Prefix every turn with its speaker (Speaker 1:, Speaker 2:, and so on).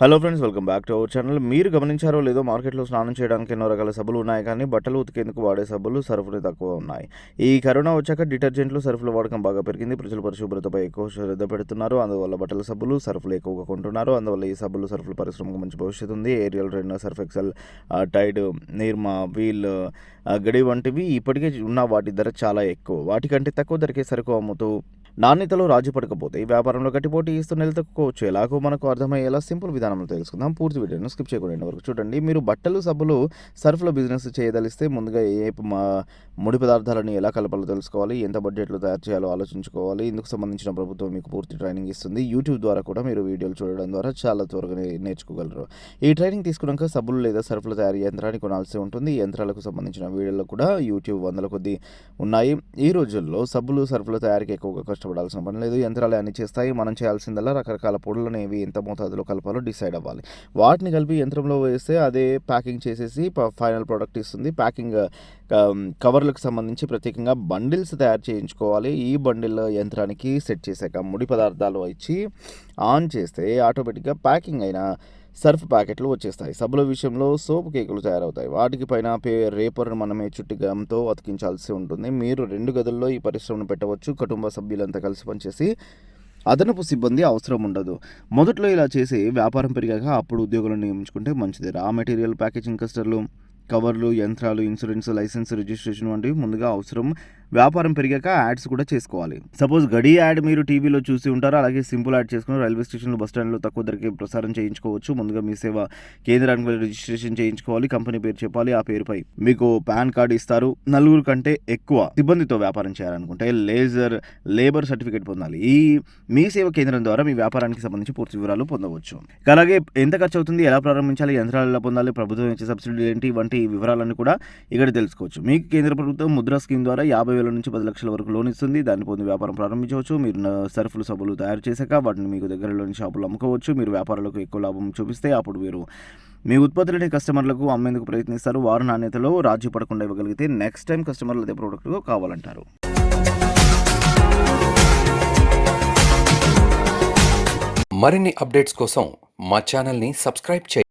Speaker 1: Hello friends welcome back to our channel. మీరు గమనించారో లేదో మార్కెట్లో స్నానం చేయడానికి ఎన్నో రకాల సబ్బులు ఉన్నాయి కానీ బట్టలు ఉతికేందుకు వాడే సబ్బులు సరుకులు తక్కువ ఉన్నాయి. ఈ కరోనా వచ్చాక డిటర్జెంట్లు సర్ఫుల వాడకం బాగా పెరిగింది. ప్రజలు పరిశుభ్రతపై ఎక్కువ శ్రద్ధ పెడుతున్నారు. అందువల్ల బట్టల సబ్బులు సర్ఫులు ఎక్కువగా కొంటున్నారు. అందువల్ల ఈ సబ్బులు సర్ఫుల పరిశ్రమకు మంచి భవిష్యత్తు ఉంది. Ariel Rin Surf Excel Tide Nirma Wheel Ghadi వంటివి ఇప్పటికే ఉన్న వాటి ధర చాలా ఎక్కువ. వాటికంటే తక్కువ ధరకే సరుకు అమ్ముతూ నాణ్యతలో రాజీ పడకపోతే వ్యాపారంలో గట్టి పోటీ ఇస్తూ నిలదొక్కుకోవచ్చు ఎలాగో మనకు అర్థమయ్యేలా సింపుల్ విధానంలో తెలుసుకుందాం. పూర్తి వీడియోను స్కిప్ చేయకుండా వరకు చూడండి. మీరు బట్టలు సబ్బులు సర్ఫ్లో బిజినెస్ చేయదలిస్తే ముందుగా ఏ మా ముడి పదార్థాలను ఎలా కలపాలో తెలుసుకోవాలి ఎంత బడ్జెట్లో తయారు చేయాలో ఆలోచించుకోవాలి ఇందుకు సంబంధించిన ప్రభుత్వం మీకు పూర్తి ట్రైనింగ్ ఇస్తుంది. యూట్యూబ్ ద్వారా కూడా మీరు వీడియోలు చూడడం ద్వారా చాలా త్వరగా నేర్చుకోగలరు. ఈ ట్రైనింగ్ తీసుకున్నాక సబ్బులు లేదా సర్ఫ్ల తయారీ యంత్రాన్ని కొనాల్సి ఉంటుంది. ఈ యంత్రాలకు సంబంధించిన వీడియోలు కూడా యూట్యూబ్ వందల కొద్ది ఉన్నాయి. ఈ రోజుల్లో సబ్బులు సర్ఫ్ల తయారీకి ఎక్కువగా కష్టం కష్టపడాల్సిన పని లేదు. యంత్రాలు అన్ని చేస్తాయి. మనం చేయాల్సిందల్లా రకరకాల పొడులను ఏవి ఎంత మోతాదులో కలపాలో డిసైడ్ అవ్వాలి. వాటిని కలిపి యంత్రంలో వేస్తే అదే ప్యాకింగ్ చేసేసి ఫైనల్ ప్రోడక్ట్ ఇస్తుంది. ప్యాకింగ్ కవర్లకు సంబంధించి ప్రత్యేకంగా బండిల్స్ తయారు చేయించుకోవాలి. ఈ బండిల్ యంత్రానికి సెట్ చేశాక ముడి పదార్థాలు ఇచ్చి ఆన్ చేస్తే ఆటోమేటిక్గా ప్యాకింగ్ అయిన సర్ఫ్ ప్యాకెట్లు వచ్చేస్తాయి. సబ్బుల విషయంలో సోప్ కేకులు తయారవుతాయి. వాటికి పైన పే రేపర్ను మనమే చుట్టి గమ్తో అతికించాల్సి ఉంటుంది. మీరు రెండు గదుల్లో ఈ పరిశ్రమను పెట్టవచ్చు. కుటుంబ సభ్యులంతా కలిసి పనిచేసి అదనపు సిబ్బంది అవసరం ఉండదు. మొదట్లో ఇలా చేసి వ్యాపారం పెరిగాక అప్పుడు ఉద్యోగులను నియమించుకుంటే మంచిది. రా మెటీరియల్ ప్యాకేజింగ్ కస్టర్లు కవర్లు యంత్రాలు ఇన్సూరెన్స్ లైసెన్స్ రిజిస్ట్రేషన్ వంటివి ముందుగా అవసరం. వ్యాపారం పెరిగాక యాడ్స్ కూడా చేసుకోవాలి. సపోజ్ గడి యాడ్ మీరు టీవీలో చూసి ఉంటారు? అలాగే సింపుల్ యాడ్ చేసుకుని రైల్వే స్టేషన్లో బస్ స్టాండ్లో తక్కువ ధరకే ప్రసారం చేయించుకోవచ్చు. ముందుగా మీ సేవ కేంద్రానికి వెళ్ళి రిజిస్ట్రేషన్ చేయించుకోవాలి. కంపెనీ పేరు చెప్పాలి. ఆ పేరుపై మీకు పాన్ కార్డు ఇస్తారు. నలుగురు కంటే ఎక్కువ సిబ్బందితో వ్యాపారం చేయాలనుకుంటే లేజర్ లేబర్ సర్టిఫికేట్ పొందాలి. ఈ మీ సేవ కేంద్రం ద్వారా మీ వ్యాపారానికి సంబంధించి పూర్తి వివరాలు పొందవచ్చు. అలాగే ఎంత ఖర్చు అవుతుంది ఎలా ప్రారంభించాలి? యంత్రాలు ఎలా పొందాలి? ప్రభుత్వం ఇచ్చే సబ్సిడీ ఏంటి? వంటి వివరాలను కూడా ఇక్కడ తెలుసుకోవచ్చు. మీకు కేంద్ర ప్రభుత్వం ముద్రా స్కీమ్ ద్వారా యాభై వేల నుంచి పది లక్షల వరకు లోన్ ఇస్తుంది. దాన్ని పొంది వ్యాపారం ప్రారంభించవచ్చు. మీరు సరుకులు సబ్బులు తయారు చేశాక వాటిని మీకు దగ్గరలోని షాపులు అమ్ముకోవచ్చు. మీరు వ్యాపారాలకు ఎక్కువ లాభం చూపిస్తే అప్పుడు మీరు మీ ఉత్పత్తులని కస్టమర్లకు అమ్మేందుకు ప్రయత్నిస్తారు. వారు నాణ్యతలో రాజీ పడకుండా ఇవ్వగలిగితే నెక్స్ట్ టైం కస్టమర్లు అదే ప్రోడక్ట్ కావాలంటారు.
Speaker 2: మరిన్ని అప్డేట్స్ కోసం మా ఛానల్ని సబ్స్క్రైబ్ చేయండి